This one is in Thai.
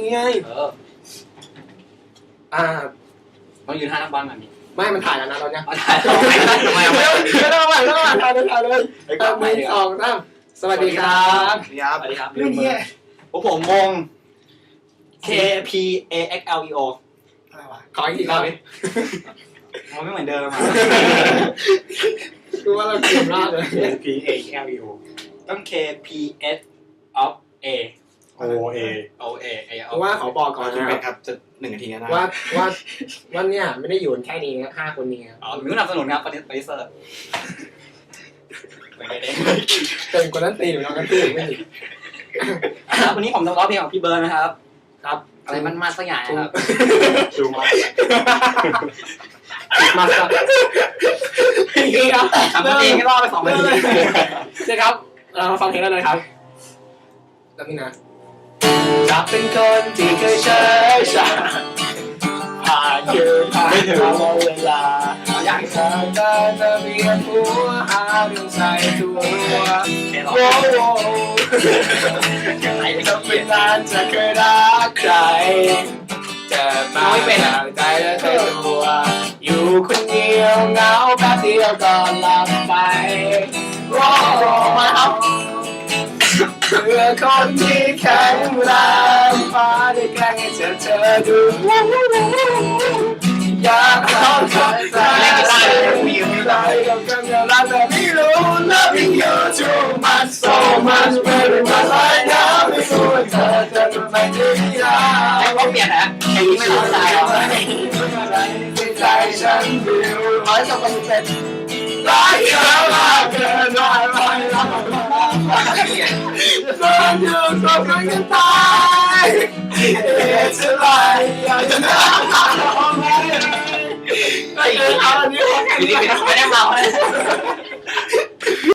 นี้ไงเอออ่า ต้องยืนท่านักบอลแบบนี้ไม่มันถ่ายแล้วนะตอนเนี้ยเอาถ่ายทำไมทำไมไม่เอาต้องไม่ไม่ต้องไม่ต้องถ่ายเลยถ่ายเลยไปก่อนไปหนึ่งดีกสว่าองสามสวัสดีครับครับสวัสดีครับเรื่องนี้พวกผมมง K P A X L E O อะไรวะขออีกทีรอบนี้มันไม่เหมือนเดิมอะดูว่าเราเก่งมากเลย K P A X L E O ต้อง K P S of A O A O A A เพราะว่าขอบอกก่อนคุณนะเป็ดครับจะหนึ่งนาทีนะว่าว่าว่าเนี่ยไม่ได้อยู่แค่นี้นะห้าคนนี้ครับอ๋อมีผู้นำสนุนครับปฏิปฏิเสธเหมือนกันเองเป็นคนนั้นตีหรือน้องนั้นตีไม่ดีครับวันนี้ผมจะร้องเพลงของพี่เบิร์ดนะครับ ครับ อะไรมันมาสักอย่างนะครับดูมามาครับนี่ครับทำเพลงให้รอดไปสองนาทีนี่ครับเรามาฟังเพลงได้เลยครับแล้วนี่นะ จะเป็นคนที่เคยเฉยชาผ่านยืนผ่านตลอดเวลาอยากเธอก็จะเบียดหัวหาเรื่องใส่ตัวร้องโว้โว้ยังไงจะเป็นนานจะเคยรักใครจะมาจากใจและเธอตัว อยู่คนเดียวเหงาแป๊บเดียวก็หลับไปรอมาครับเพื่อคนที่แข็ง ดูอยากเข้าใจใจใจกับกันอย่ารักแต่ไม่รู้ loving you too much so much very much right now ไม่รู้ว่าเธอจะทำไมถึงอยากให้เขาเปลี่ยนนะเพลงนี้ไม่ร้องได้หรอกใจฉันวิวร้อยสองพันเป็นรักเธอ เดินอยู่ตรงกันตายเอจะไหลอยากจะนั่งเอาไหมไม่เอาอันนี้ของแข็งอยู่นี่ไม่ได้เมาเลย